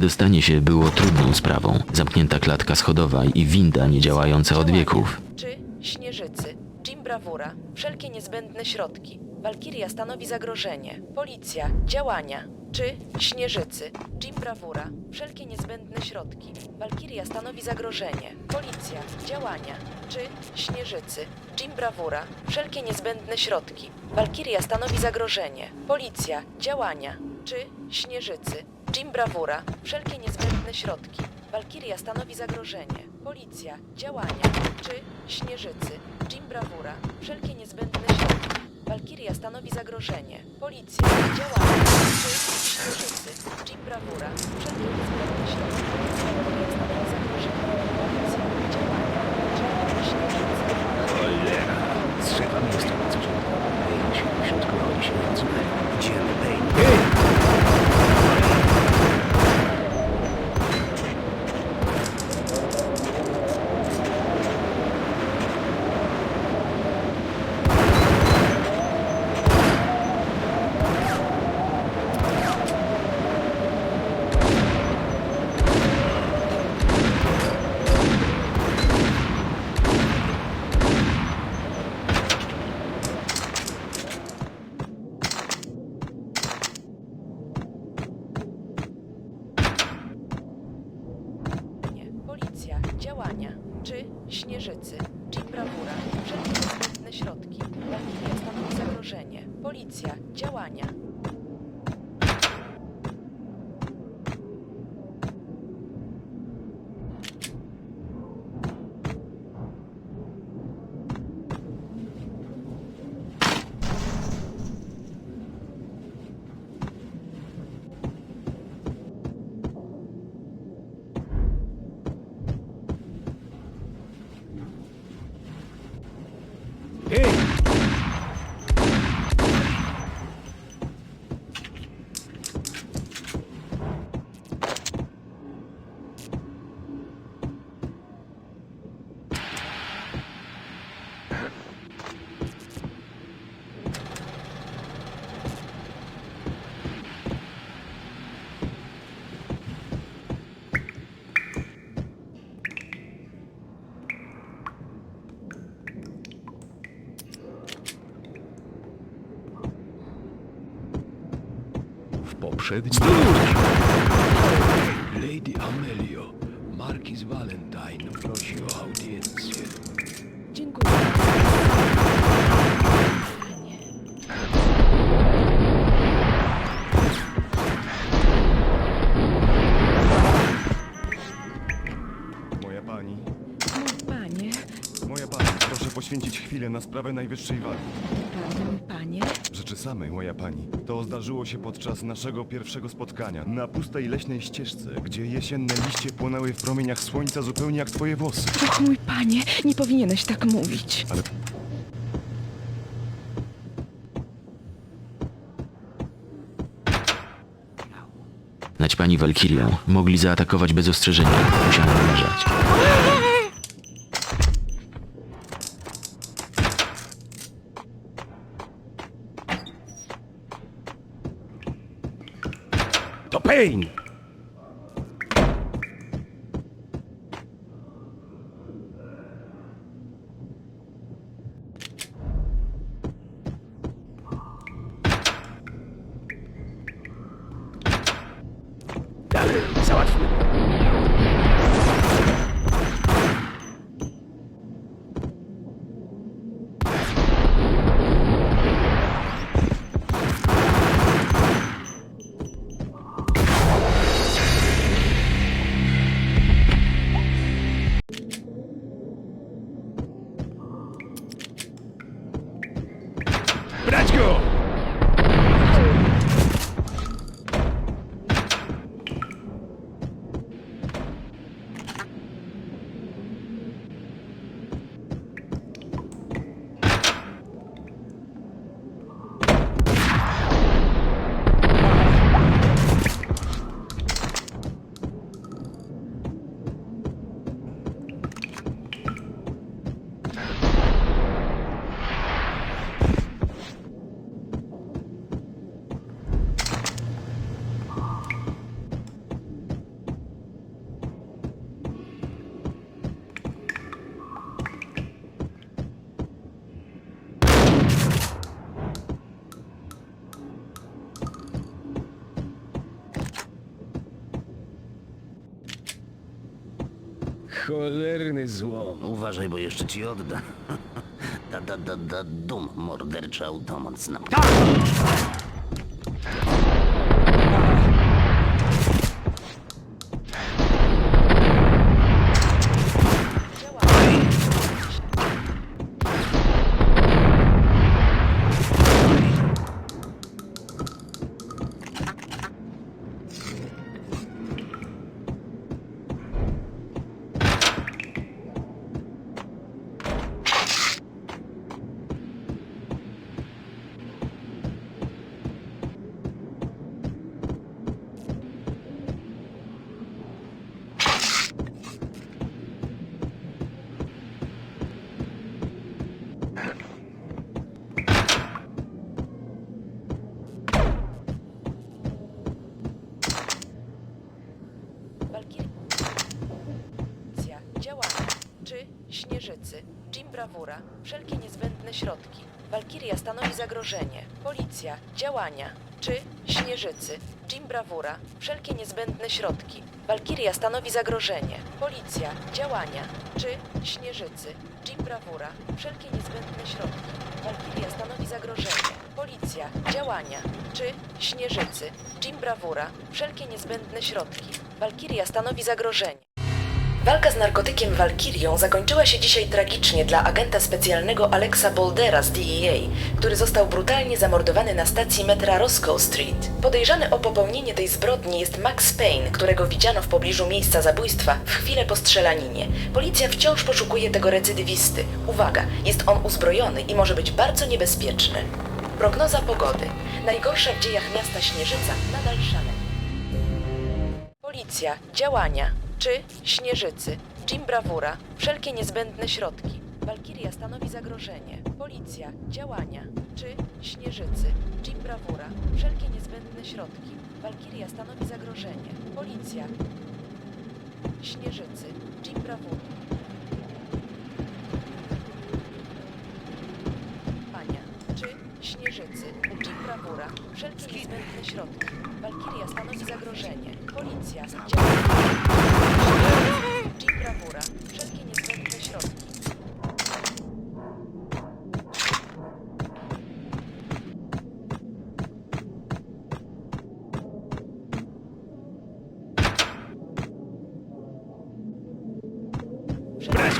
Wydostanie się było trudną sprawą. Zamknięta klatka schodowa i winda niedziałająca od wieków. Czy Śnieżycy, Jim Brawura, wszelkie niezbędne środki. Walkiria stanowi zagrożenie. Policja, działania. Czy Śnieżycy, Jim Brawura, wszelkie niezbędne środki. Walkiria stanowi zagrożenie. Policja, działania. Czy Śnieżycy, Jim Brawura, wszelkie niezbędne środki. Walkiria stanowi zagrożenie. Policja, działania. Czy Śnieżycy, Jim Brawura, wszelkie niezbędne środki. Walkiria stanowi zagrożenie. Policja, działania. Czy Śnieżycy, Jim Brawura, wszelkie niezbędne środki. Walkiria stanowi zagrożenie. Policja, działania. Czy Śnieżycy, Jim Brawura, wszelkie niezbędne środki. Walkiria stanowi zagrożenie. Policja, działania. Czy Śnieżycy. Cholera, trzeba mi W poprzednim... Lady Amelio, Markiz Valentine prosi o audiencję. Dziękuję. Moja pani, Mój panie, moja pani, proszę poświęcić chwilę na sprawę najwyższej wagi. panie, Rzeczy samej, moja pani. To zdarzyło się podczas naszego pierwszego spotkania na pustej leśnej ścieżce, gdzie jesienne liście płonęły w promieniach słońca zupełnie jak twoje włosy. och mój panie, nie powinieneś tak mówić. Ale Naćpani Walkirią mogli zaatakować bez ostrzeżenia. Musiano uważać. Cholerny złom. Uważaj, bo jeszcze ci odda. Da, da, da, da, dum, morderczy automat snap. Walkiria, Brawura, wszelkie niezbędne środki. Walkiria stanowi zagrożenie. Policja, działania, czy Śnieżycy, Jim Brawura, wszelkie niezbędne środki. Walkiria stanowi zagrożenie. Policja, działania, czy Śnieżycy, Jim Brawura, wszelkie niezbędne środki. Walkiria stanowi zagrożenie. Policja, działania, czy Śnieżycy, Jim Brawura, wszelkie niezbędne środki. Walkiria stanowi zagrożenie. Walka z narkotykiem Walkirią zakończyła się dzisiaj tragicznie dla agenta specjalnego Alexa Boldera z DEA, który został brutalnie zamordowany na stacji metra Roscoe Street. Podejrzany o popełnienie tej zbrodni jest Max Payne, którego widziano w pobliżu miejsca zabójstwa w chwilę po strzelaninie. Policja wciąż poszukuje tego recydywisty. Uwaga, jest on uzbrojony i może być bardzo niebezpieczny. Prognoza pogody. Najgorsza w dziejach miasta Śnieżyca nadal szaleje. Policja, działania, czy Śnieżycy, Jim Brawura, wszelkie niezbędne środki. Walkiria stanowi zagrożenie. Policja, działania, czy Śnieżycy, Jim Brawura, wszelkie niezbędne środki. Walkiria stanowi zagrożenie. Policja, Śnieżycy, Jim Brawura. Pania, czy Śnieżycy, Jim Brawura, wszelkie niezbędne środki. Walkiria stanowi zagrożenie. Policja, działania.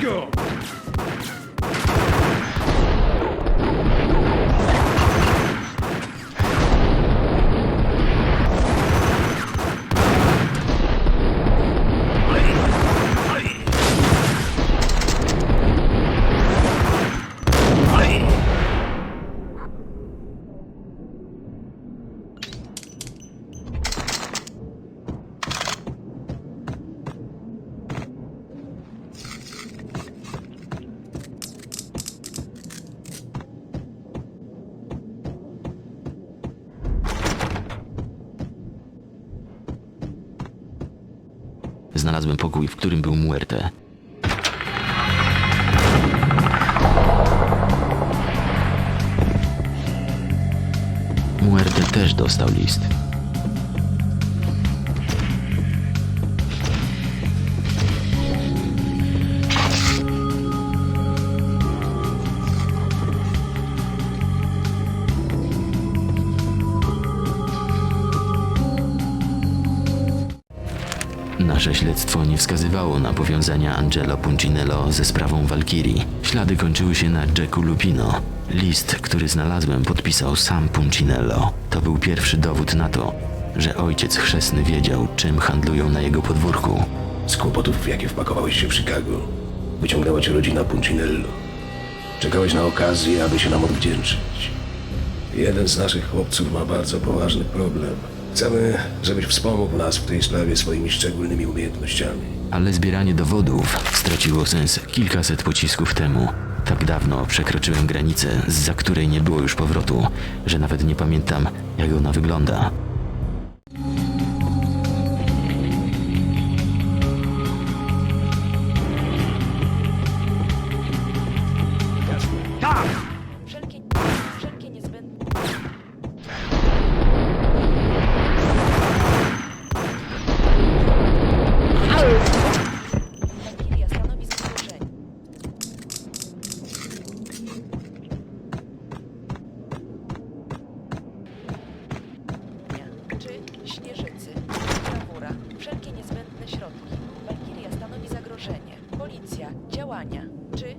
Go! Znalazłem pokój, w którym był Muerte. Muerte też dostał list. Nasze śledztwo nie wskazywało na powiązania Angelo Puncinello ze sprawą Walkirii. Ślady kończyły się na Jacku Lupino. List, który znalazłem, podpisał sam Puncinello. To był pierwszy dowód na to, że ojciec chrzestny wiedział, czym handlują na jego podwórku. Z kłopotów, w jakie wpakowałeś się w Chicago, wyciągnęła cię rodzina Puncinello. Czekałeś na okazję, aby się nam odwdzięczyć. Jeden z naszych chłopców ma bardzo poważny problem. Chcemy, żebyś wspomógł nas w tej sprawie swoimi szczególnymi umiejętnościami. Ale zbieranie dowodów straciło sens kilkaset pocisków temu. Tak dawno przekroczyłem granicę, za której nie było już powrotu, że nawet nie pamiętam, jak ona wygląda. śnieżycy, brawura, wszelkie niezbędne środki. Walkiria stanowi zagrożenie. Policja, działania. Czy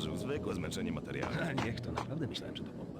odważył. Zwykłe zmęczenie materiału. Niech to, naprawdę myślałem, że to bomba.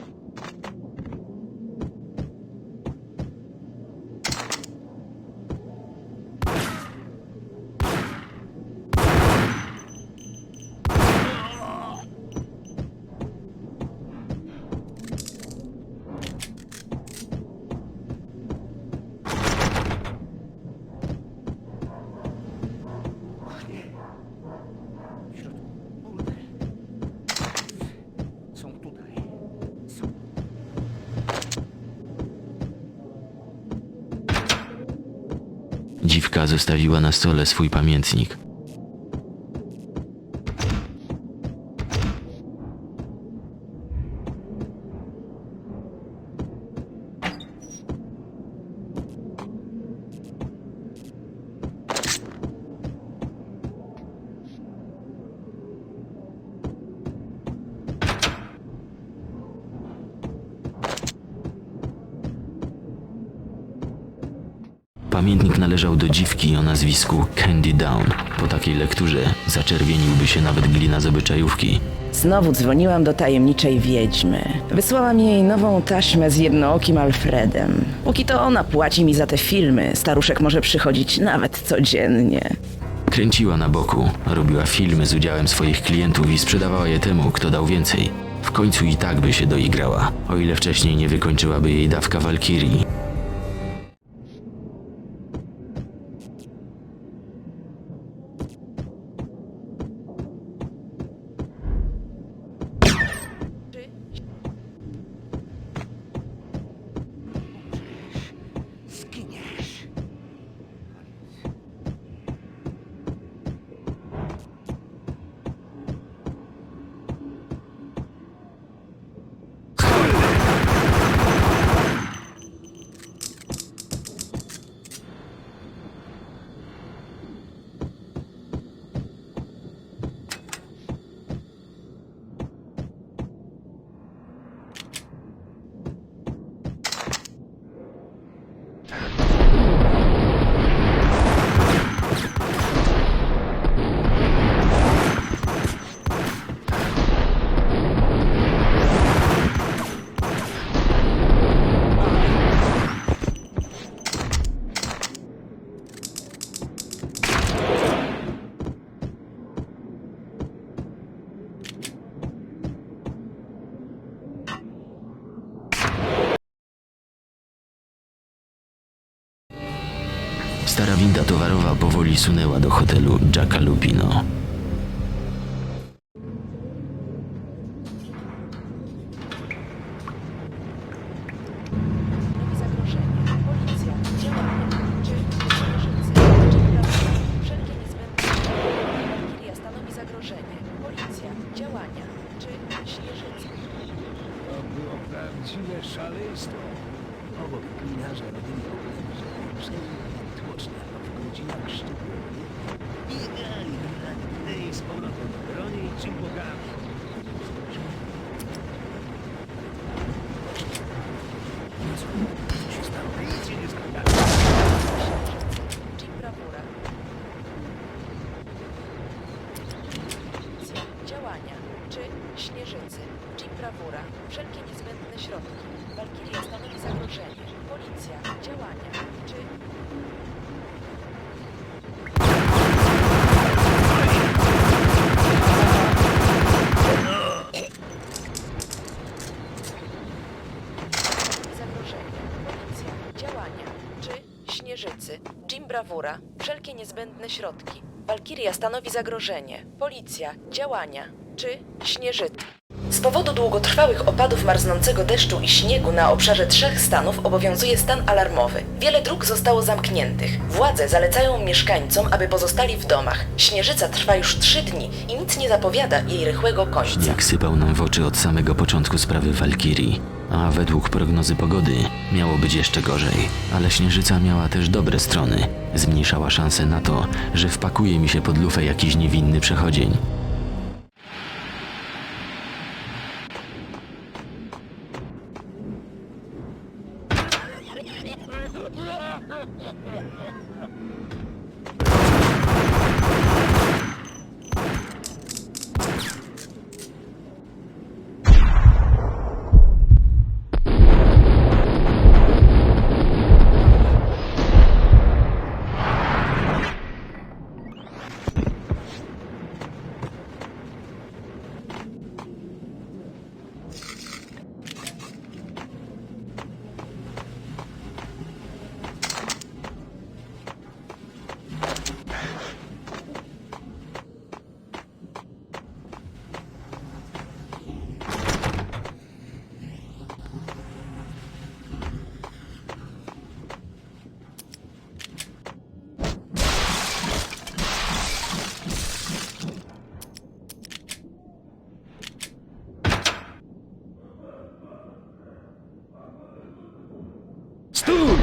Dziwka zostawiła na stole swój pamiętnik. Pamiętnik należał do dziwki o nazwisku Candy Down. Po takiej lekturze zaczerwieniłby się nawet glina z obyczajówki. Znowu dzwoniłam do tajemniczej wiedźmy. Wysłałam jej nową taśmę z jednookim Alfredem. Póki to ona płaci mi za te filmy, staruszek może przychodzić nawet codziennie. Kręciła na boku, robiła filmy z udziałem swoich klientów i sprzedawała je temu, kto dał więcej. W końcu i tak by się doigrała, o ile wcześniej nie wykończyłaby jej dawka Walkirii. Towarowa powoli sunęła do hotelu Jacka Lupino. Stanowi zagrożenie. Policja, działania. Czy śnieżycy? Jeep Bravura. Wszelkie niezbędne środki. Walkiria stanowi zagrożenie. Policja, działania. Czy śnieżycy? To było prawdziwe szaleństwo. Obok gliniarza robili oglęże, przejęli tłoczne w godzinach szczytowych. Biegali na i z powrotem w gronie i czym bogami. Jezu, co się stało? Nic się nie stało. Jeep Bravura. Policja, działania. Czy śnieżycy? Jeep Bravura. Wszelkie niezbędne środki. Walkiria stanowi zagrożenie. Policja, działania. Czy stanowi zagrożenie. Policja, działania. Czy śnieżycy? Jim Bravura. Wszelkie niezbędne środki. Walkiria stanowi zagrożenie. Policja, działania. Czy śnieżycy? Z powodu długotrwałych opadów marznącego deszczu i śniegu na obszarze trzech stanów obowiązuje stan alarmowy. Wiele dróg zostało zamkniętych. Władze zalecają mieszkańcom, aby pozostali w domach. Śnieżyca trwa już trzy dni i nic nie zapowiada jej rychłego końca. Jak sypał nam w oczy od samego początku sprawy Walkirii. A według prognozy pogody miało być jeszcze gorzej. Ale Śnieżyca miała też dobre strony. Zmniejszała szanse na to, że wpakuje mi się pod lufę jakiś niewinny przechodzień. Stój!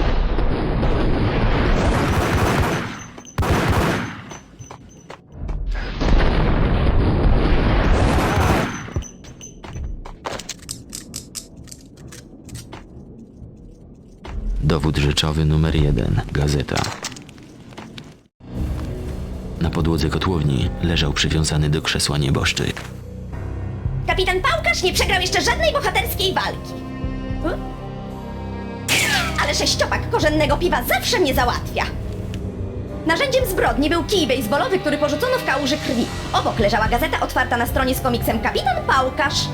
Dowód rzeczowy numer jeden. Gazeta. Na podłodze kotłowni leżał przywiązany do krzesła nieboszczyk. Kapitan Pałkarz nie przegrał jeszcze żadnej bohaterskiej walki. Hmm? Ale sześciopak korzennego piwa zawsze mnie załatwia. Narzędziem zbrodni był kij bejsbolowy, który porzucono w kałuży krwi. Obok leżała gazeta otwarta na stronie z komiksem Kapitan Pałkarz.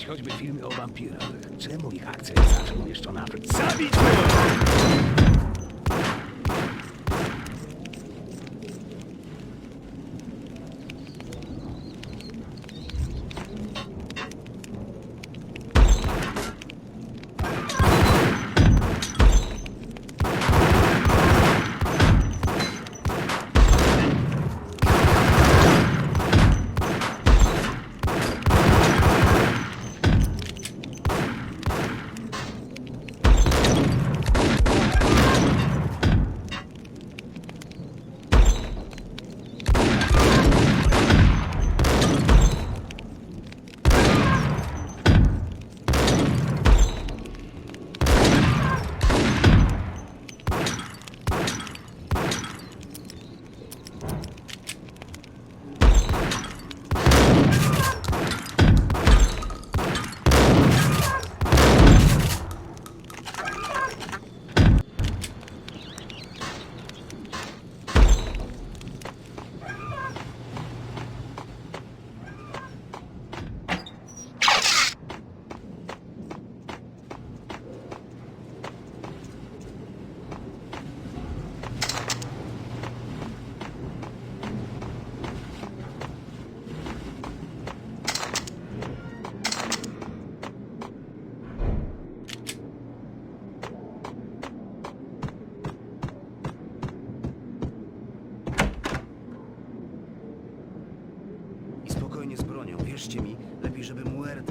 Weź choćby filmy o wampirach. Czemu ich akcja jest zawsze umieszczona w... Zabić!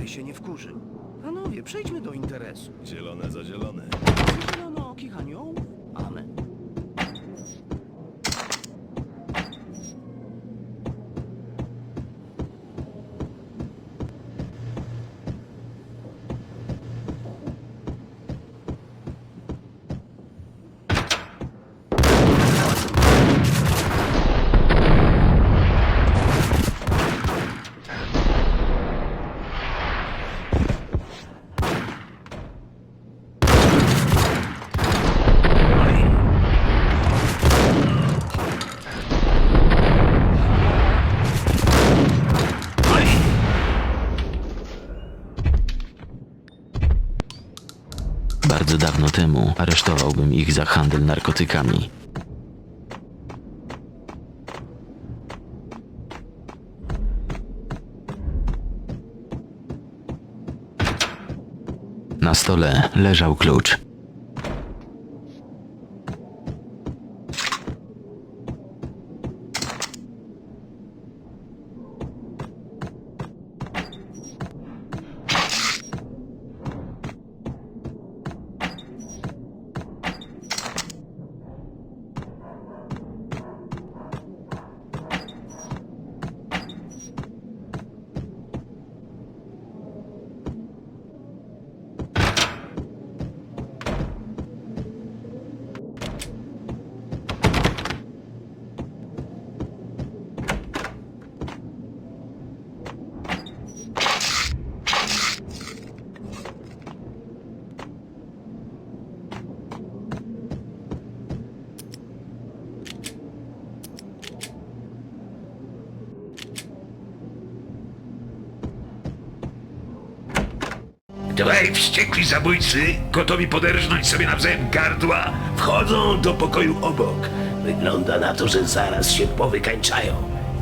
Się nie wkurzył. Panowie, przejdźmy do interesu. Zielone za zielone. Zielono kichanią? Amen. Bardzo dawno temu aresztowałbym ich za handel narkotykami. Na stole leżał klucz. Dwaj wściekli zabójcy, gotowi poderżnąć sobie nawzajem gardła, wchodzą do pokoju obok. Wygląda na to, że zaraz się powykańczają.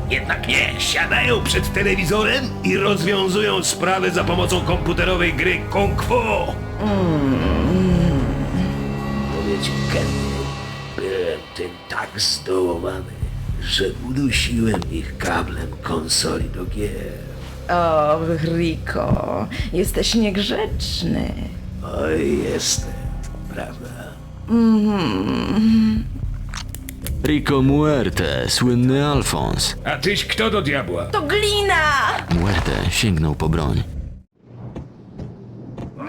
Jednak nie, siadają przed telewizorem i rozwiązują sprawę za pomocą komputerowej gry Kung Fu. Powiedz Kenny, byłem tym tak zdołowany, że udusiłem ich kablem konsoli do gier. O, Rico, jesteś niegrzeczny. Oj, jestem, prawda? Mhm. Rico Muerte, słynny Alfons. A tyś kto do diabła? To glina! Muerte sięgnął po broń. No!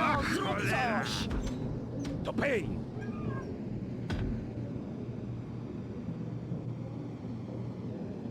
To pej!